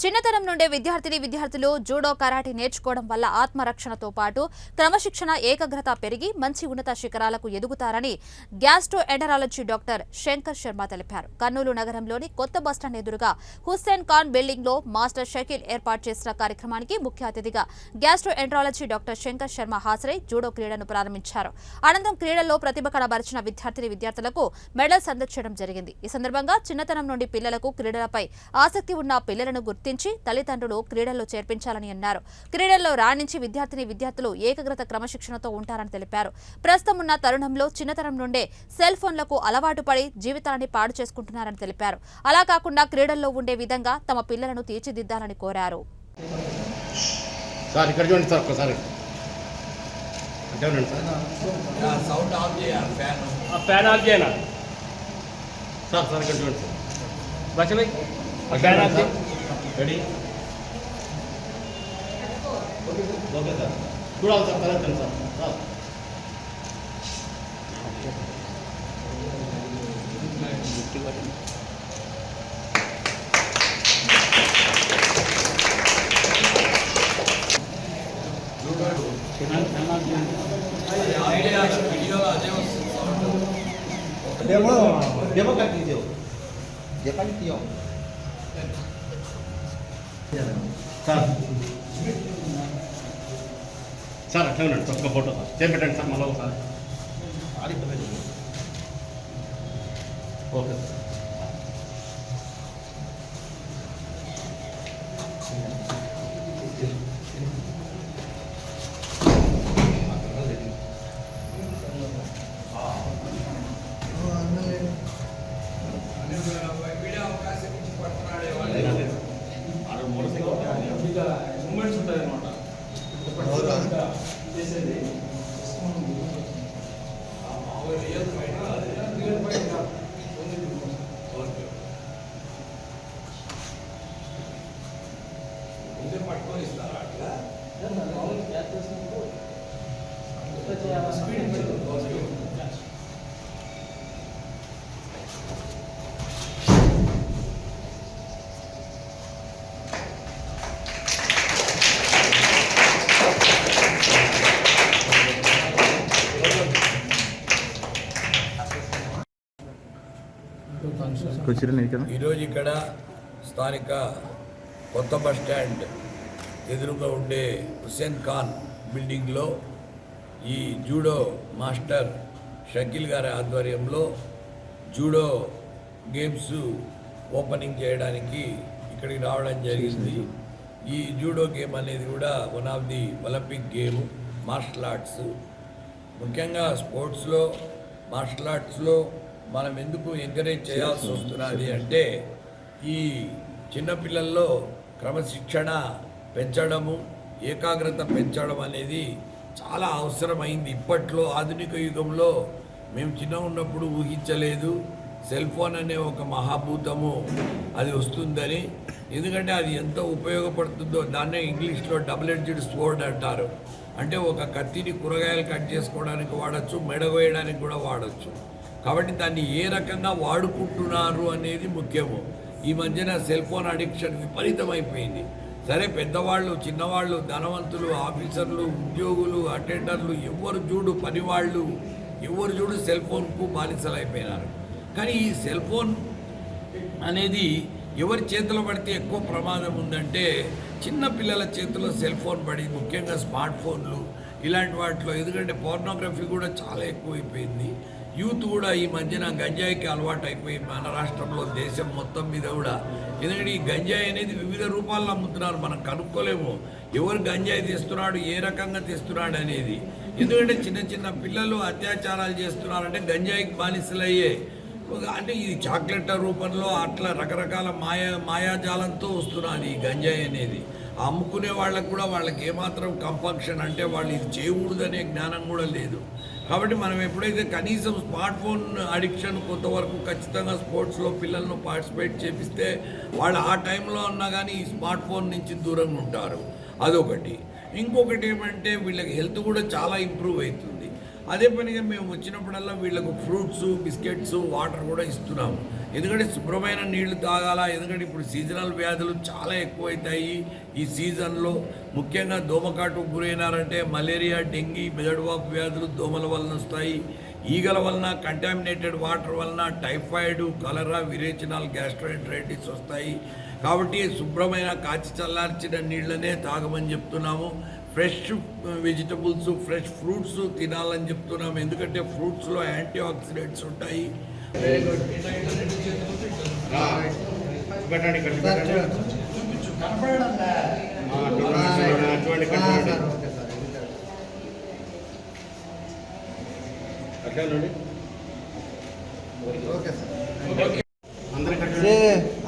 చిన్నతనం నుండే విద్యార్థిని విద్యార్థులు జూడో కరాటే నేర్చుకోవడం వల్ల ఆత్మరక్షణతో పాటు క్రమశిక్షణ ఏకాగ్రత పెరిగి మంచి ఉన్నత శిఖరాలకు ఎదుగుతారని gastroenterology doctor Shankar Sharma తెలిపారు. కర్నూలు నగరంలోని కొత్త బస్టాండ్ ఎదురుగా హుస్సేన్ ఖాన్ బిల్డింగ్లో మాస్టర్ షకీల్ ఏర్పాటు చేసిన కార్యక్రమానికి ముఖ్య అతిథిగా gastroenterology doctor Shankar Sharma హాజరై జూడో క్రీడను ప్రారంభించారు. అనంతరం క్రీడల్లో ప్రతిభ కనబరిచిన విద్యార్థిని విద్యార్థులకు మెడల్స్ అందచేయడం జరిగింది. ఈ సందర్భంగా చిన్నతనం నుండి పిల్లలకు క్రీడలపై ఆసక్తి ఉన్న పిల్లలను గుర్తించి తల్లిదండ్రులు క్రీడల్లో చేర్పించాలని అన్నారు. క్రీడల్లో రాణించి విద్యార్థిని విద్యార్థులు ఏకాగ్రత క్రమశిక్షణతో ఉంటారని తెలిపారు. ప్రస్తుతం ఉన్న తరుణంలో చిన్నతనం నుండే సెల్ ఫోన్లకు అలవాటు పడి జీవితాన్ని పాడు చేసుకుంటున్నారని తెలిపారు. అలా కాకుండా క్రీడల్లో ఉండే విధంగా తమ పిల్లలను తీర్చిదిద్దాలని కోరారు. సార్ ఇక్కడ చూడండి సార్ ఒక్కసారి. అంటే ఉండండి సార్. సౌండ్ ఆఫ్ చేయాలి ఫ్యాన్. ఆ ఫ్యాన్ ఆఫ్ చేయనా? సార్ సార్ ఇక్కడ చూడండి సార్. బస్ ఫ్యాన్ ఆఫ్ చేయి ready okay sir good answer correct answer sir Demo, demo kan video. Dia kan video. Sir sir అట్లా ఉండండి ఒక్క ఫోటో సార్ చేపెట్టండి సార్ మళ్ళీ ఒకసారి ఓకే సార్ సైకిల్ మూమెంట్స్ ఉంటుంది అనమాట చేసేది. ఈరోజు ఇక్కడ స్థానిక కొత్త బస్ స్టాండ్ ఎదురుగా ఉండే హుస్సేన్ ఖాన్ బిల్డింగ్లో ఈ జూడో మాస్టర్ షకీల్ గారి ఆధ్వర్యంలో జూడో గేమ్స్ ఓపెనింగ్ చేయడానికి ఇక్కడికి రావడం జరిగింది. ఈ జూడో గేమ్ అనేది కూడా one of the Olympic game martial arts. ముఖ్యంగా స్పోర్ట్స్లో మార్షల్ ఆర్ట్స్లో మనం ఎందుకు ఎంకరేజ్ చేయాల్సి వస్తున్నది అంటే ఈ చిన్నపిల్లల్లో క్రమశిక్షణ పెంచడము ఏకాగ్రత పెంచడం అనేది చాలా అవసరమైంది. ఇప్పట్లో ఆధునిక యుగంలో మేము చిన్న ఉన్నప్పుడు ఊహించలేదు. సెల్ ఫోన్ అనే ఒక మహాభూతము అది వస్తుందని. ఎందుకంటే అది ఎంత ఉపయోగపడుతుందో దాన్నే ఇంగ్లీష్లో డబుల్ ఎడ్జ్డ్ స్వోర్డ్ అంటారు. అంటే ఒక కత్తిని కూరగాయలు కట్ చేసుకోవడానికి వాడచ్చు మెడవేయడానికి కూడా వాడచ్చు. కాబట్టి దాన్ని ఏ రకంగా వాడుకుంటున్నారు అనేది ముఖ్యము. ఈ మధ్యన సెల్ ఫోన్ అడిక్షన్ విపరీతమైపోయింది. సరే పెద్దవాళ్ళు చిన్నవాళ్ళు ధనవంతులు ఆఫీసర్లు ఉద్యోగులు అటెండర్లు ఎవరు చూడు పనివాళ్ళు ఎవరు చూడు సెల్ ఫోన్కు బానిసలైపోయినారు. కానీ ఈ సెల్ ఫోన్ అనేది ఎవరి చేతిలో పడితే ఎక్కువ ప్రమాదం ఉందంటే చిన్న పిల్లల చేతిలో సెల్ ఫోన్ పడి ముఖ్యంగా స్మార్ట్ ఫోన్లు ఇలాంటి వాటిలో ఎందుకంటే పోర్నోగ్రఫీ కూడా చాలా ఎక్కువైపోయింది. యూత్ కూడా ఈ మధ్యన గంజాయికి అలవాటు అయిపోయి మన రాష్ట్రంలో దేశం మొత్తం మీద కూడా. ఎందుకంటే ఈ గంజాయి అనేది వివిధ రూపాల్లో అమ్ముతున్నారు మనం కనుక్కోలేము. ఎవరు గంజాయి తెస్తున్నాడు ఏ రకంగా తెస్తున్నాడు అనేది. ఎందుకంటే చిన్న చిన్న పిల్లలు అత్యాచారాలు చేస్తున్నారంటే గంజాయికి బానిసలయ్యే. అంటే ఇది చాక్లెట్ రూపంలో అట్లా రకరకాల మాయా మాయాజాలంతో వస్తున్నది ఈ గంజాయి అనేది. అమ్ముకునే వాళ్ళకు కూడా వాళ్ళకి ఏమాత్రం కంపక్షన్ అంటే వాళ్ళు ఇది చేయకూడదనే జ్ఞానం కూడా లేదు. కాబట్టి మనం ఎప్పుడైతే కనీసం స్మార్ట్ ఫోన్ అడిక్షన్ కొంతవరకు ఖచ్చితంగా స్పోర్ట్స్లో పిల్లలను పార్టిసిపేట్ చేపిస్తే వాళ్ళు ఆ టైంలో ఉన్నా కానీ ఈ స్మార్ట్ ఫోన్ నుంచి దూరంగా ఉంటారు. అదొకటి. ఇంకొకటి ఏమంటే వీళ్ళకి హెల్త్ కూడా చాలా ఇంప్రూవ్ అవుతుంది. అదే పనిగా మేము వచ్చినప్పుడల్లా వీళ్ళకు ఫ్రూట్స్ బిస్కెట్స్ వాటర్ కూడా ఇస్తున్నాము. ఎందుకంటే శుభ్రమైన నీళ్ళు తాగాల? ఎందుకంటే ఇప్పుడు సీజనల్ వ్యాధులు చాలా ఎక్కువైతాయి ఈ సీజన్లో. ముఖ్యంగా దోమకాటు గురైనారంటే మలేరియా డెంగీ మెదడువాపు వ్యాధులు దోమల వలన వస్తాయి. ఈగల వలన కంటామినేటెడ్ వాటర్ వలన టైఫాయిడ్ కలరా విరేచనాల్ గ్యాస్ట్రోఎంట్రైటిస్ వస్తాయి. కాబట్టి శుభ్రమైన కాచి చల్లార్చిన నీళ్ళనే తాగమని చెప్తున్నాము. ఫ్రెష్ వెజిటబుల్స్ ఫ్రెష్ ఫ్రూట్స్ తినాలని చెప్తున్నాము ఎందుకంటే ఫ్రూట్స్లో యాంటీ ఆక్సిడెంట్స్ ఉంటాయి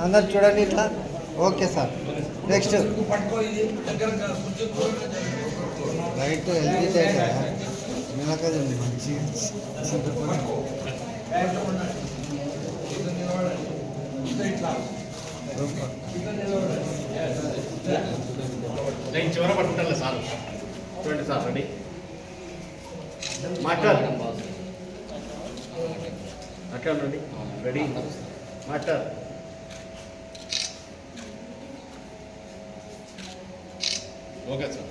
అందరు చూడండి ఇట్లా. Okay sir. Next. Right healthy diet కదా నిమ్మకాయ ఉంది మంచి నేను చివర పట్టుకుంటాను సార్. చూడండి సార్ రెడీ. మాట్లాడు. మాట్లాడండి రెడీ. మాట్లాడు. ఓకే సార్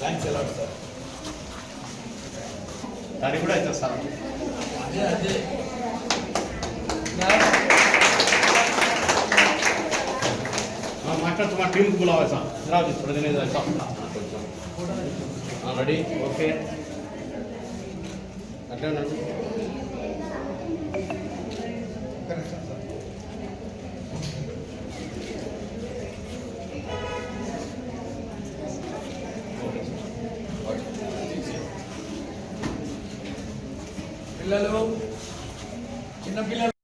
థ్యాంక్స్ ఎలా సార్ దానికి కూడా అవుతుంది సార్ అదే అదే. మాట్లాడుతూ మా టీంకి బులావాలి సార్. రాజు ప్రతినిధి రెడీ? ఓకే. అట్లా పిల్లలు చిన్నపిల్లలు